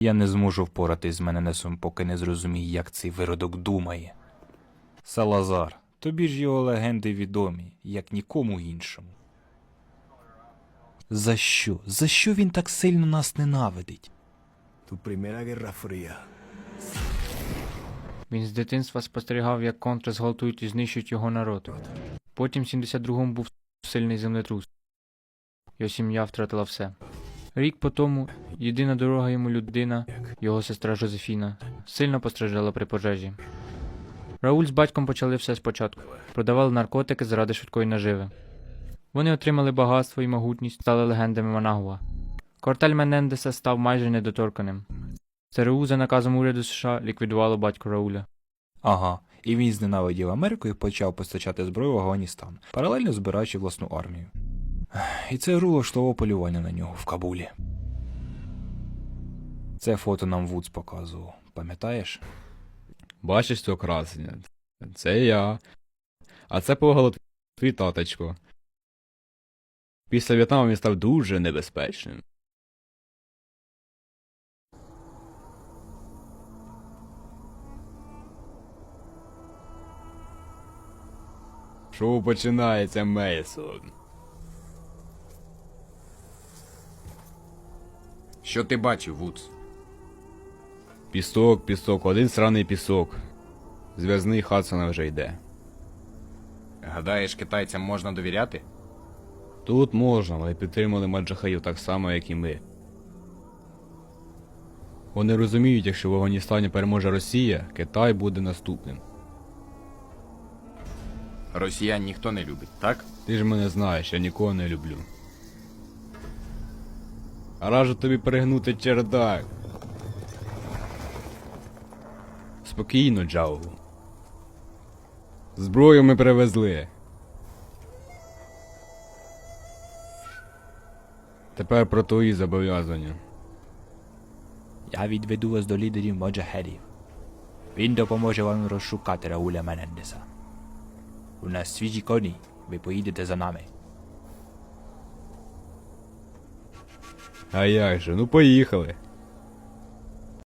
Я не зможу впоратись з мененесом, поки не зрозумію, як цей виродок думає. Салазар, тобі ж його легенди відомі, як нікому іншому. За що? За що він так сильно нас ненавидить? Tu primera guerra fría. Він з дитинства спостерігав, як контри зґвалтують і знищують його народ. Потім в 72-му був сильний землетрус. Його сім'я втратила все. Рік по тому єдина дорога йому людина, його сестра Жозефіна, сильно постраждала при пожежі. Рауль з батьком почали все спочатку. Продавали наркотики заради швидкої наживи. Вони отримали багатство і могутність, стали легендами Манагуа. Кварталь Менендеса став майже недоторканим. ЦРУ за наказом уряду США ліквідувало батька Рауля. Ага, і він зненавидів Америку і почав постачати зброю в Афганістан, паралельно збираючи власну армію. І це руло шло полювання на нього в Кабулі. Це фото нам Вудс показував, пам'ятаєш? Бачиш цього красення? Це я. А це погало твій таточко. Після В'єтнаму він став дуже небезпечним. Шоу починається, Мейсон. Що ти бачив, Вудс? Пісок, пісок, один сраний пісок. Зв'язний Хадсона вже йде. Гадаєш, китайцям можна довіряти? Тут можна, але підтримали маджахаїв так само, як і ми. Вони розуміють, якщо в Афганістані переможе Росія, Китай буде наступним. Росіян ніхто не любить, так? Ти ж мене знаєш, я нікого не люблю. Раджу тобі перегнути чердак. Спокійно, Джаугу. Зброю ми привезли. Тепер про твої зобов'язання. Я відведу вас до лідерів Моджахедів. Він допоможе вам розшукати Рауля Менендеса. У нас свіжі коні, ви поїдете за нами. А як же, ну поїхали.